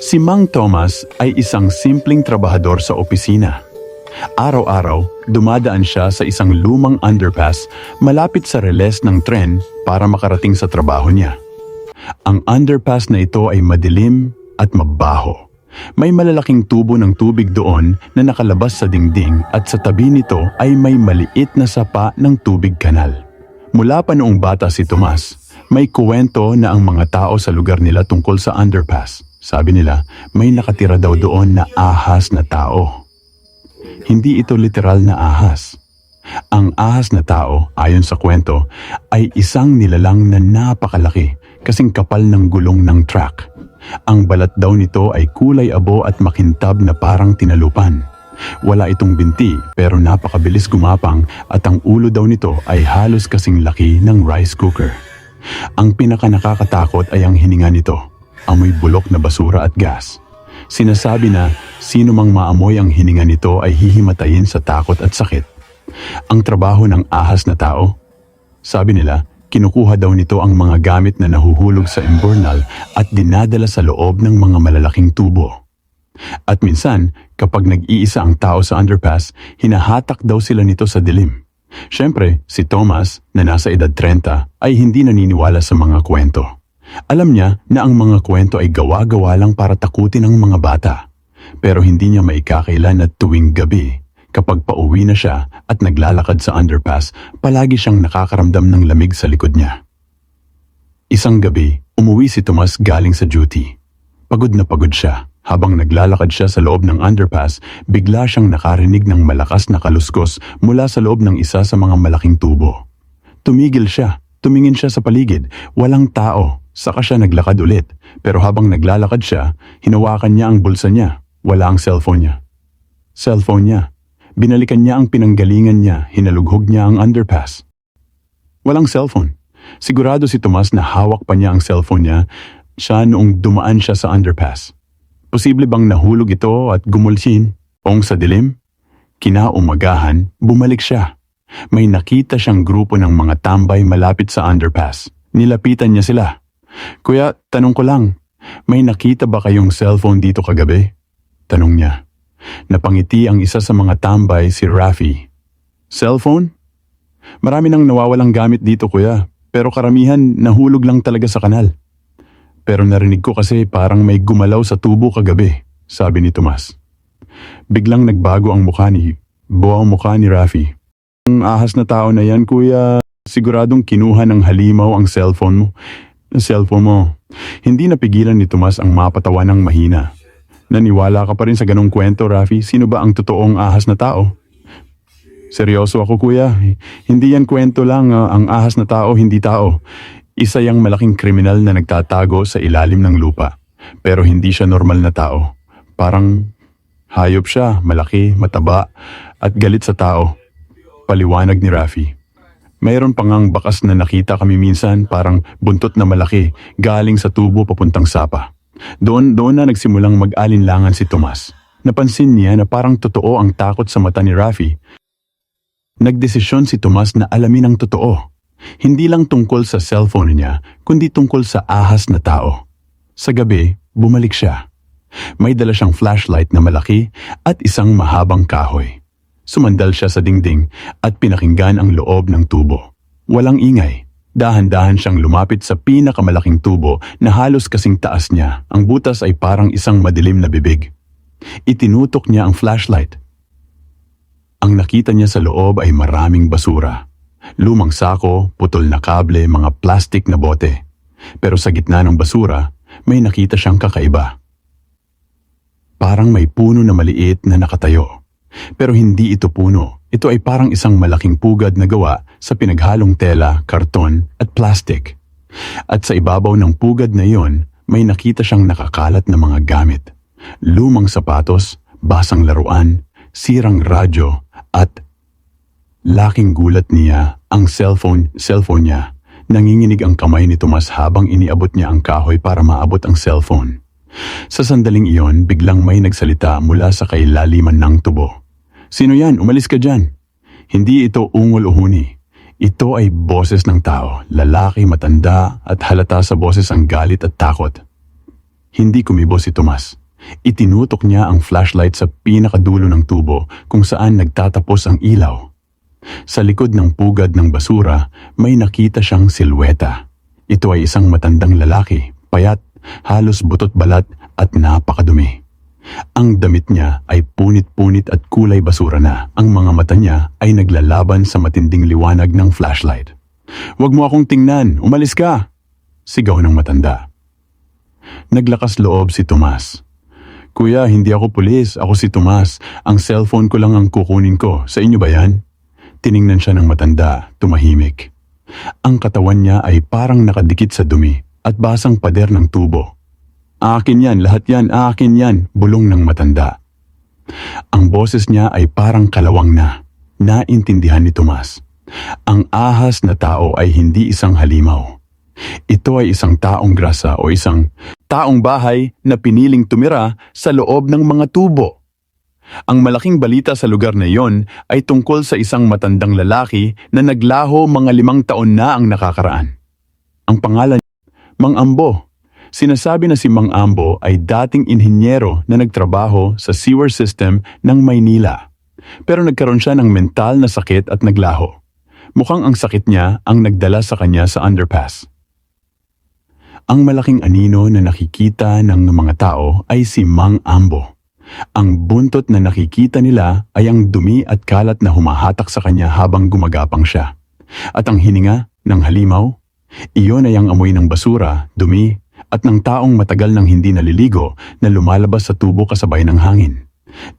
Si Mang Thomas ay isang simpleng trabahador sa opisina. Araw-araw, dumadaan siya sa isang lumang underpass malapit sa reles ng tren para makarating sa trabaho niya. Ang underpass na ito ay madilim at mabaho. May malalaking tubo ng tubig doon na nakalabas sa dingding at sa tabi nito ay may maliit na sapa ng tubig kanal. Mula pa noong bata si Tomas, may kuwento na ang mga tao sa lugar nila tungkol sa underpass. Sabi nila, may nakatira daw doon na ahas na tao. Hindi ito literal na ahas. Ang ahas na tao, ayon sa kwento, ay isang nilalang na napakalaki kasing kapal ng gulong ng truck. Ang balat daw nito ay kulay abo at makintab na parang tinalupan. Wala itong binti pero napakabilis gumapang at ang ulo daw nito ay halos kasing laki ng rice cooker. Ang pinaka nakakatakot ay ang hininga nito, amoy bulok na basura at gas. Sinasabi na sino mang maamoy ang hininga nito ay hihimatayin sa takot at sakit. Ang trabaho ng ahas na tao, sabi nila, kinukuha daw nito ang mga gamit na nahuhulog sa imburnal at dinadala sa loob ng mga malalaking tubo. At minsan, kapag nag-iisa ang tao sa underpass, hinahatak daw sila nito sa dilim. Siyempre, si Thomas, na nasa edad 30, ay hindi naniniwala sa mga kwento. Alam niya na ang mga kwento ay gawa-gawa lang para takutin ang mga bata. Pero hindi niya maikakailan at tuwing gabi, kapag pauwi na siya at naglalakad sa underpass, palagi siyang nakakaramdam ng lamig sa likod niya. Isang gabi, umuwi si Tomas galing sa duty. Pagod na pagod siya. Habang naglalakad siya sa loob ng underpass, bigla siyang nakarinig ng malakas na kaluskos mula sa loob ng isa sa mga malaking tubo. Tumigil siya, tumingin siya sa paligid, walang tao, saka siya naglakad ulit. Pero habang naglalakad siya, hinawakan niya ang bulsa niya, wala ang cellphone niya. Cellphone niya. Binalikan niya ang pinanggalingan niya, hinalughog niya ang underpass. Walang cellphone. Sigurado si Tomas na hawak pa niya ang cellphone niya, siya noong dumaan siya sa underpass. Posible bang nahulog ito at gumulsin? Ong sa dilim? Kinaumagahan, bumalik siya. May nakita siyang grupo ng mga tambay malapit sa underpass. Nilapitan niya sila. Kuya, tanong ko lang, may nakita ba kayong cellphone dito kagabi? Tanong niya. Napangiti ang isa sa mga tambay si Rafi. Cellphone? Marami nang nawawalang gamit dito kuya, pero karamihan nahulog lang talaga sa kanal. Pero narinig ko kasi parang may gumalaw sa tubo kagabi, sabi ni Tomas. Biglang nagbago ang mukha ni, buo ang mukha ni Rafi. Ang ahas na tao na yan, kuya, siguradong kinuha ng halimaw ang cellphone mo. Ang cellphone mo. Hindi napigilan ni Tomas ang mapatawa ng mahina. Naniwala ka pa rin sa ganong kwento, Rafi. Sino ba ang totoong ahas na tao? Seryoso ako, kuya. Hindi yan kwento lang. ah, ang ahas na tao, hindi tao. Isa yang malaking kriminal na nagtatago sa ilalim ng lupa. Pero hindi siya normal na tao. Parang hayop siya, malaki, mataba, at galit sa tao. Paliwanag ni Rafi. Mayroon pa ngang bakas na nakita kami minsan parang buntot na malaki galing sa tubo papuntang sapa. Doon, doon na nagsimulang mag-alinlangan si Tomas. Napansin niya na parang totoo ang takot sa mata ni Rafi. Nagdesisyon si Tomas na alamin ang totoo. Hindi lang tungkol sa cellphone niya, kundi tungkol sa ahas na tao. Sa gabi, bumalik siya. May dala siyang flashlight na malaki at isang mahabang kahoy. Sumandal siya sa dingding at pinakinggan ang loob ng tubo. Walang ingay. Dahan-dahan siyang lumapit sa pinakamalaking tubo na halos kasing taas niya. Ang butas ay parang isang madilim na bibig. Itinutok niya ang flashlight. Ang nakita niya sa loob ay maraming basura. Lumang sako, putol na kable, mga plastik na bote. Pero sa gitna ng basura, may nakita siyang kakaiba. Parang may puno na maliit na nakatayo. Pero hindi ito puno. Ito ay parang isang malaking pugad na gawa sa pinaghalong tela, karton at plastik. At sa ibabaw ng pugad na iyon, may nakita siyang nakakalat na mga gamit. Lumang sapatos, basang laruan, sirang radyo at laking gulat niya ang cellphone, cellphone niya. Nanginginig ang kamay ni Tomas habang iniabot niya ang kahoy para maabot ang cellphone. Sa sandaling iyon, biglang may nagsalita mula sa kailaliman ng tubo. Sino yan? Umalis ka dyan. Hindi ito ungol o huni. Ito ay boses ng tao, lalaki, matanda at halata sa boses ang galit at takot. Hindi kumibo si Tomas. Itinutok niya ang flashlight sa pinakadulo ng tubo kung saan nagtatapos ang ilaw. Sa likod ng pugad ng basura, may nakita siyang silweta. Ito ay isang matandang lalaki, payat, halos butot balat at napakadumi. Ang damit niya ay punit-punit at kulay basura na. Ang mga mata niya ay naglalaban sa matinding liwanag ng flashlight. Huwag mo akong tingnan, umalis ka! Sigaw ng matanda. Naglakas loob si Tomas. Kuya, hindi ako pulis. Ako si Tomas. Ang cellphone ko lang ang kukunin ko. Sa inyo ba yan? Tiningnan siya ng matanda, tumahimik. Ang katawan niya ay parang nakadikit sa dumi at basang pader ng tubo. Akin yan, lahat yan, akin yan, bulong ng matanda. Ang boses niya ay parang kalawang na. Naintindihan ni Tomas. Ang ahas na tao ay hindi isang halimaw. Ito ay isang taong grasa o isang taong bahay na piniling tumira sa loob ng mga tubo. Ang malaking balita sa lugar na iyon ay tungkol sa isang matandang lalaki na naglaho mga limang taon na ang nakakaraan. Ang pangalan Mang Ambo. Sinasabi na si Mang Ambo ay dating inhinyero na nagtrabaho sa sewer system ng Maynila. Pero nagkaroon siya ng mental na sakit at naglaho. Mukhang ang sakit niya ang nagdala sa kanya sa underpass. Ang malaking anino na nakikita ng mga tao ay si Mang Ambo. Ang buntot na nakikita nila ay ang dumi at kalat na humahatak sa kanya habang gumagapang siya. At ang hininga ng halimaw, iyon ay ang amoy ng basura, dumi, at ng taong matagal nang hindi naliligo na lumalabas sa tubo kasabay ng hangin.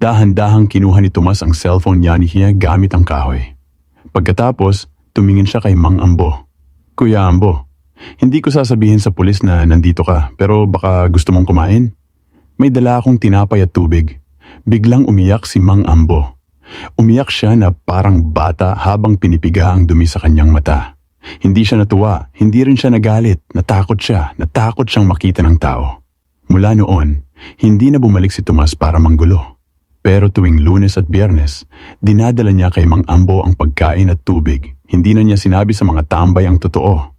Dahan-dahang kinuha ni Tomas ang cellphone niya ni Hia gamit ang kahoy. Pagkatapos, tumingin siya kay Mang Ambo. Kuya Ambo, hindi ko sasabihin sa pulis na nandito ka pero baka gusto mong kumain? May dala akong tinapay at tubig. Biglang umiyak si Mang Ambo. Umiyak siya na parang bata habang pinipiga ang dumi sa kanyang mata. Hindi siya natuwa, hindi rin siya nagalit, natakot siya, natakot siyang makita ng tao. Mula noon, hindi na bumalik si Tomas para manggulo. Pero tuwing lunes at biyernes, dinadala niya kay Mang Ambo ang pagkain at tubig. Hindi na niya sinabi sa mga tambay ang totoo.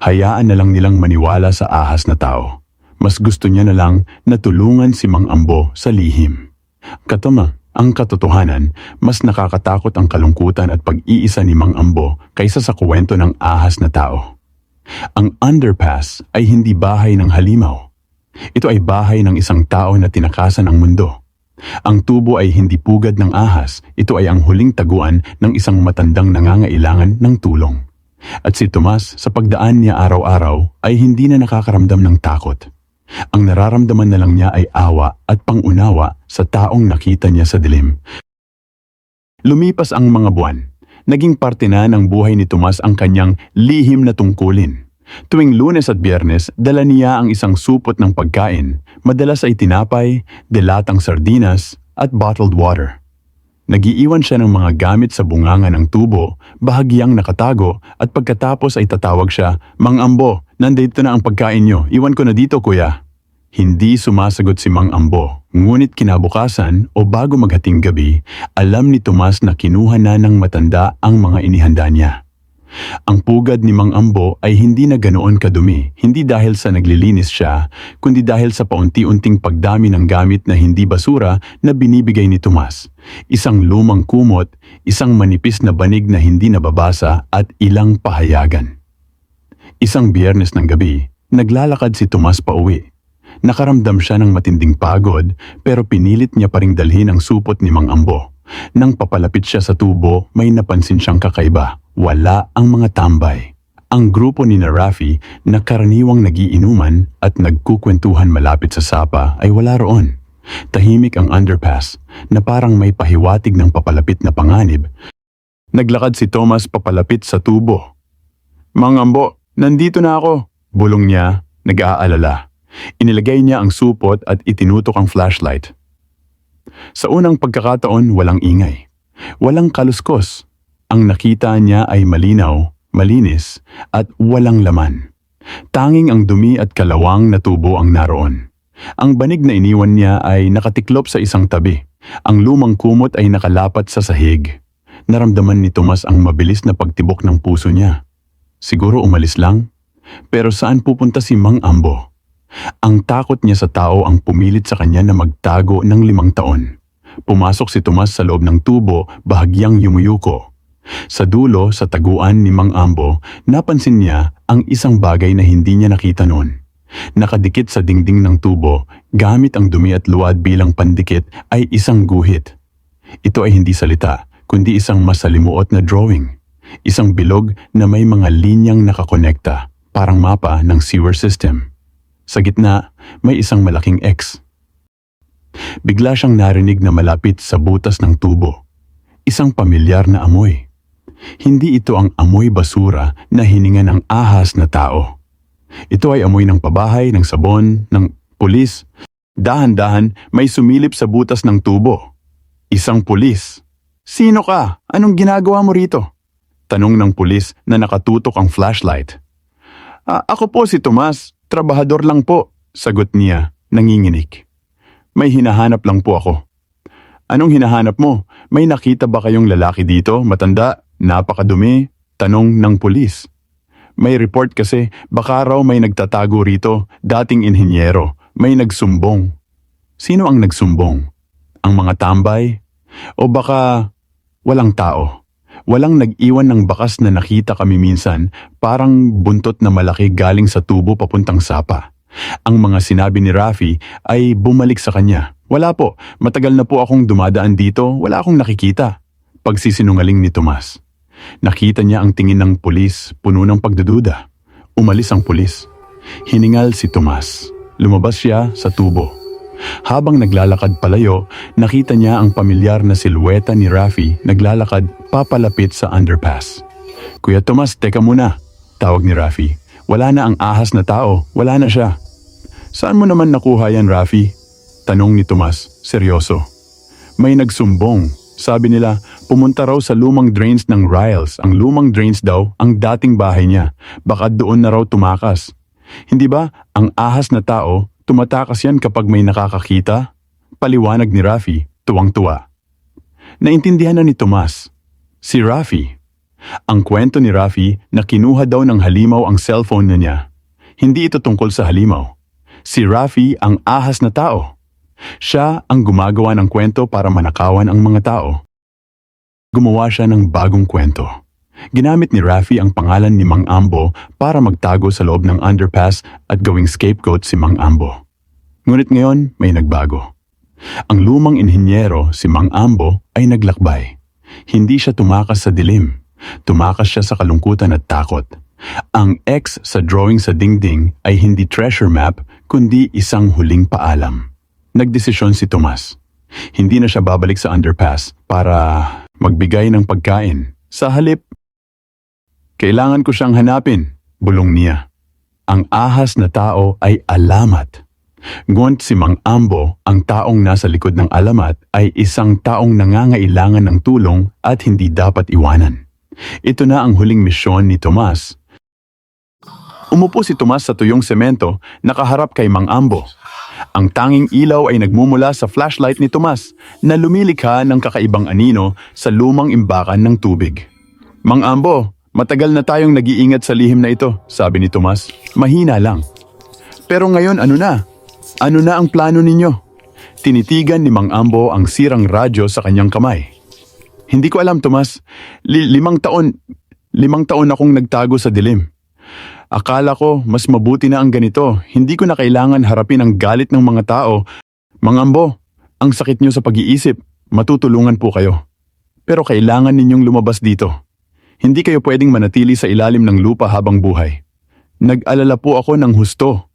Hayaan na lang nilang maniwala sa ahas na tao. Mas gusto niya na lang na tulungan si Mang Ambo sa lihim. Katama, ang katotohanan, mas nakakatakot ang kalungkutan at pag-iisa ni Mang Ambo kaysa sa kwento ng ahas na tao. Ang underpass ay hindi bahay ng halimaw. Ito ay bahay ng isang tao na tinakasan ang mundo. Ang tubo ay hindi pugad ng ahas, ito ay ang huling taguan ng isang matandang nangangailangan ng tulong. At si Tomas, sa pagdaan niya araw-araw, ay hindi na nakakaramdam ng takot. Ang nararamdaman na lang niya ay awa at pangunawa sa taong nakita niya sa dilim. Lumipas ang mga buwan. Naging parte na ng buhay ni Tomas ang kanyang lihim na tungkulin. Tuwing lunes at biyernes, dala niya ang isang supot ng pagkain, madalas ay tinapay, delatang sardinas, at bottled water. Nagiiwan siya ng mga gamit sa bunganga ng tubo, bahagyang nakatago, at pagkatapos ay tatawag siya, Mang Ambo, nandito na ang pagkain niyo, iwan ko na dito kuya. Hindi sumasagot si Mang Ambo, ngunit kinabukasan o bago maghating gabi, alam ni Tomas na kinuha na ng matanda ang mga inihanda niya. Ang pugad ni Mang Ambo ay hindi na ganoon kadumi, hindi dahil sa naglilinis siya, kundi dahil sa paunti-unting pagdami ng gamit na hindi basura na binibigay ni Tomas. Isang lumang kumot, isang manipis na banig na hindi nababasa at ilang pahayagan. Isang biyernes ng gabi, naglalakad si Tomas pa uwi. Nakaramdam siya ng matinding pagod pero pinilit niya pa ring dalhin ang supot ni Mang Ambo. Nang papalapit siya sa tubo, may napansin siyang kakaiba. Wala ang mga tambay. Ang grupo ni na Rafi na karaniwang nagiinuman at nagkukwentuhan malapit sa sapa ay wala roon. Tahimik ang underpass na parang may pahiwatig ng papalapit na panganib. Naglakad si Thomas papalapit sa tubo. Mang Ambo, nandito na ako. Bulong niya, nag-aalala. Inilagay niya ang supot at itinutok ang flashlight. Sa unang pagkakataon, walang ingay. Walang kaluskos. Ang nakita niya ay malinaw, malinis, at walang laman. Tanging ang dumi at kalawang na tubo ang naroon. Ang banig na iniwan niya ay nakatiklop sa isang tabi. Ang lumang kumot ay nakalapat sa sahig. Naramdaman ni Tomas ang mabilis na pagtibok ng puso niya. Siguro umalis lang. Pero saan pupunta si Mang Ambo? Ang takot niya sa tao ang pumilit sa kanya na magtago ng limang taon. Pumasok si Tomas sa loob ng tubo, bahagyang yumuyuko. Sa dulo, sa taguan ni Mang Ambo, napansin niya ang isang bagay na hindi niya nakita noon. Nakadikit sa dingding ng tubo, gamit ang dumi at luwad bilang pandikit ay isang guhit. Ito ay hindi salita, kundi isang masalimuot na drawing. Isang bilog na may mga linyang nakakonekta, parang mapa ng sewer system. Sa gitna, may isang malaking X. Bigla siyang narinig na malapit sa butas ng tubo. Isang pamilyar na amoy. Hindi ito ang amoy basura na hininga ng ahas na tao. Ito ay amoy ng pabahay, ng sabon, ng pulis. Dahan-dahan may sumilip sa butas ng tubo. Isang pulis. Sino ka? Anong ginagawa mo rito? Tanong ng pulis na nakatutok ang flashlight. "Ah, ako po si Tomas. Trabahador lang po. Sagot niya, nanginginig. May hinahanap lang po ako. Anong hinahanap mo? May nakita ba kayong lalaki dito? Matanda? Napakadumi? Tanong ng pulis. May report kasi baka raw may nagtatago rito, dating inhinyero. May nagsumbong. Sino ang nagsumbong? Ang mga tambay? O baka walang tao? Walang nag-iwan ng bakas na nakita kami minsan, parang buntot na malaki galing sa tubo papuntang sapa. Ang mga sinabi ni Rafi ay bumalik sa kanya. Wala po, matagal na po akong dumadaan dito, wala akong nakikita. Pagsisinungaling ni Tomas. Nakita niya ang tingin ng pulis, puno ng pagdududa. Umalis ang pulis. Hiningal si Tomas. Lumabas siya sa tubo. Habang naglalakad palayo, nakita niya ang pamilyar na silweta ni Rafi naglalakad papalapit sa underpass. Kuya Tomas, teka muna. Tawag ni Rafi. Wala na ang ahas na tao, wala na siya. Saan mo naman nakuha yan, Rafi? Tanong ni Tomas, seryoso. May nagsumbong. Sabi nila, pumunta raw sa lumang drains ng Riles. Ang lumang drains daw ang dating bahay niya. Baka doon na raw tumakas. Hindi ba, ang ahas na tao, tumatakas yan kapag may nakakakita? Paliwanag ni Rafi, tuwang-tuwa. Naintindihan na ni Tomas. Si Rafi. Ang kwento ni Rafi na kinuha daw ng halimaw ang cellphone na niya. Hindi ito tungkol sa halimaw. Si Rafi ang ahas na tao. Siya ang gumagawa ng kwento para manakawan ang mga tao. Gumawa siya ng bagong kwento. Ginamit ni Rafi ang pangalan ni Mang Ambo para magtago sa loob ng underpass at gawing scapegoat si Mang Ambo. Ngunit ngayon may nagbago. Ang lumang inhinyero, si Mang Ambo, ay naglakbay. Hindi siya tumakas sa dilim. Tumakas siya sa kalungkutan at takot. Ang X sa drawing sa dingding ay hindi treasure map kundi isang huling paalam. Nagdesisyon si Tomas. Hindi na siya babalik sa underpass para magbigay ng pagkain. Sa halip, kailangan ko siyang hanapin, bulong niya. Ang ahas na tao ay alamat. Ngunit si Mang Ambo, ang taong nasa likod ng alamat, ay isang taong nangangailangan ng tulong at hindi dapat iwanan. Ito na ang huling misyon ni Tomas. Umupo si Tomas sa tuyong semento, nakaharap kay Mang Ambo. Ang tanging ilaw ay nagmumula sa flashlight ni Tomas na lumilikha ng kakaibang anino sa lumang imbakan ng tubig. Mang Ambo, matagal na tayong nag-iingat sa lihim na ito, sabi ni Tomas. Mahina lang. Pero ngayon ano na? Ano na ang plano ninyo? Tinitigan ni Mang Ambo ang sirang radyo sa kanyang kamay. Hindi ko alam, Tomas. Li- limang taon, limang taon akong nagtago sa dilim. Akala ko mas mabuti na ang ganito. Hindi ko na kailangan harapin ang galit ng mga tao. Mang Ambo, ang sakit niyo sa pag-iisip. Matutulungan po kayo. Pero kailangan ninyong lumabas dito. Hindi kayo pwedeng manatili sa ilalim ng lupa habang buhay. Nag-alala po ako ng husto.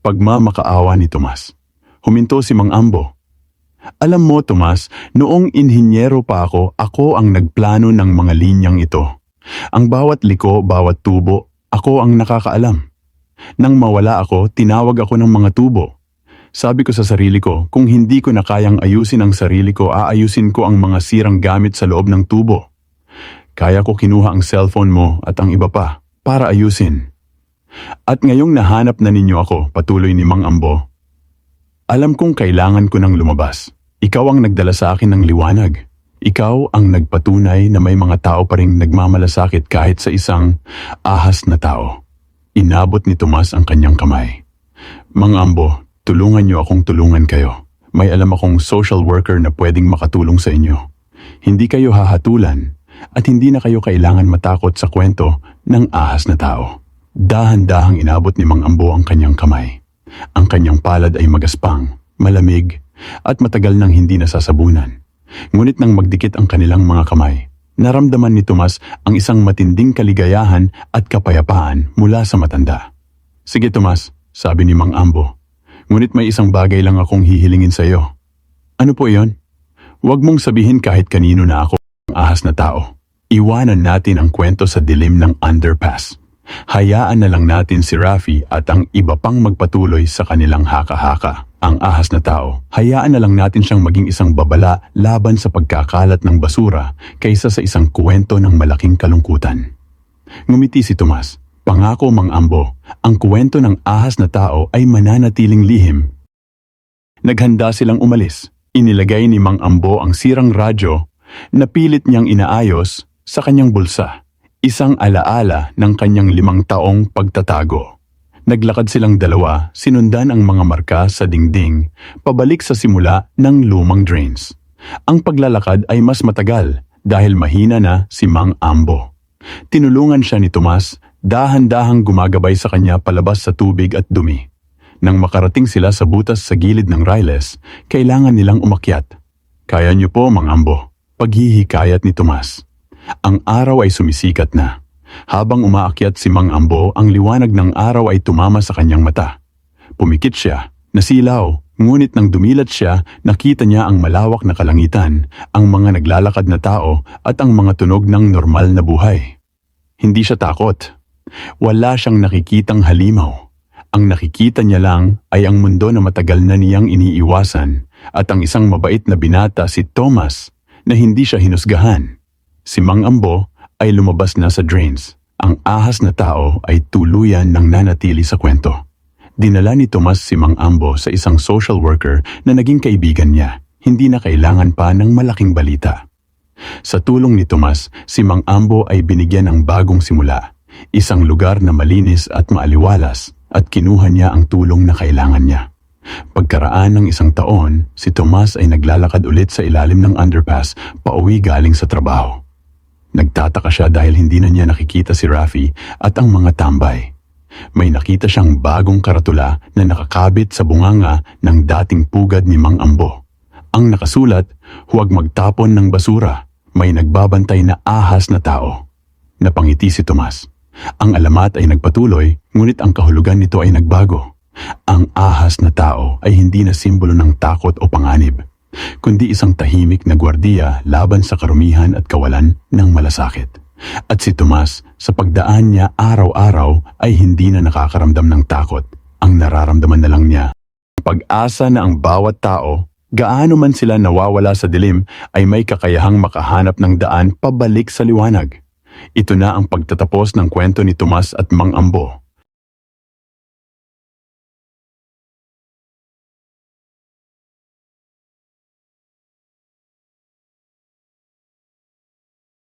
Pagmamakaawa ni Tomas. Huminto si Mang Ambo. Alam mo, Tomas, noong inhinyero pa ako, ako ang nagplano ng mga linyang ito. Ang bawat liko, bawat tubo, ako ang nakakaalam. Nang mawala ako, tinawag ako ng mga tubo. Sabi ko sa sarili ko, kung hindi ko na kayang ayusin ang sarili ko, aayusin ko ang mga sirang gamit sa loob ng tubo. Kaya ko kinuha ang cellphone mo at ang iba pa para ayusin. At ngayong nahanap na ninyo ako, patuloy ni Mang Ambo. Alam kong kailangan ko nang lumabas. Ikaw ang nagdala sa akin ng liwanag. Ikaw ang nagpatunay na may mga tao pa rin nagmamalasakit kahit sa isang ahas na tao. Inabot ni Tomas ang kanyang kamay. Mang Ambo, tulungan niyo akong tulungan kayo. May alam akong social worker na pwedeng makatulong sa inyo. Hindi kayo hahatulan at hindi na kayo kailangan matakot sa kwento ng ahas na tao. Dahan-dahang inabot ni Mang Ambo ang kanyang kamay. Ang kanyang palad ay magaspang, malamig, at matagal nang hindi nasasabunan. Ngunit nang magdikit ang kanilang mga kamay, naramdaman ni Tomas ang isang matinding kaligayahan at kapayapaan mula sa matanda. Sige Tomas, sabi ni Mang Ambo. Ngunit may isang bagay lang akong hihilingin sa iyo. Ano po iyon? Huwag mong sabihin kahit kanino na ako ahas na tao. Iwanan natin ang kwento sa dilim ng underpass. Hayaan na lang natin si Rafi at ang iba pang magpatuloy sa kanilang haka-haka. Ang ahas na tao, hayaan na lang natin siyang maging isang babala laban sa pagkakalat ng basura kaysa sa isang kwento ng malaking kalungkutan. Ngumiti si Tomas. Pangako mang ambo, ang kwento ng ahas na tao ay mananatiling lihim. Naghanda silang umalis. Inilagay ni Mang Ambo ang sirang radyo na pilit niyang inaayos sa kanyang bulsa. Isang alaala ng kanyang limang taong pagtatago. Naglakad silang dalawa, sinundan ang mga marka sa dingding, pabalik sa simula ng lumang drains. Ang paglalakad ay mas matagal dahil mahina na si Mang Ambo. Tinulungan siya ni Tomas, dahan-dahang gumagabay sa kanya palabas sa tubig at dumi. Nang makarating sila sa butas sa gilid ng Riles, kailangan nilang umakyat. Kaya niyo po, Mang Ambo. Paghihikayat ni Tomas. Ang araw ay sumisikat na. Habang umaakyat si Mang Ambo, ang liwanag ng araw ay tumama sa kanyang mata. Pumikit siya, nasilaw, ngunit nang dumilat siya, nakita niya ang malawak na kalangitan, ang mga naglalakad na tao at ang mga tunog ng normal na buhay. Hindi siya takot. Wala siyang nakikitang halimaw. Ang nakikita niya lang ay ang mundo na matagal na niyang iniiwasan at ang isang mabait na binata si Thomas na hindi siya hinusgahan. Si Mang Ambo ay lumabas na sa drains. Ang ahas na tao ay tuluyan ng nanatili sa kwento. Dinala ni Tomas si Mang Ambo sa isang social worker na naging kaibigan niya. Hindi na kailangan pa ng malaking balita. Sa tulong ni Tomas, si Mang Ambo ay binigyan ng bagong simula. Isang lugar na malinis at maaliwalas at kinuha niya ang tulong na kailangan niya. Pagkaraan ng isang taon, si Tomas ay naglalakad ulit sa ilalim ng underpass pauwi galing sa trabaho. Nagtataka siya dahil hindi na niya nakikita si Rafi at ang mga tambay. May nakita siyang bagong karatula na nakakabit sa bunganga ng dating pugad ni Mang Ambo. Ang nakasulat, huwag magtapon ng basura. May nagbabantay na ahas na tao. Napangiti si Tomas. Ang alamat ay nagpatuloy, ngunit ang kahulugan nito ay nagbago. Ang ahas na tao ay hindi na simbolo ng takot o panganib, kundi isang tahimik na gwardiya laban sa karumihan at kawalan ng malasakit. At si Tomas, sa pagdaan niya araw-araw ay hindi na nakakaramdam ng takot. Ang nararamdaman na lang niya, pag-asa na ang bawat tao, gaano man sila nawawala sa dilim, ay may kakayahang makahanap ng daan pabalik sa liwanag. Ito na ang pagtatapos ng kwento ni Tomas at Mang Ambo.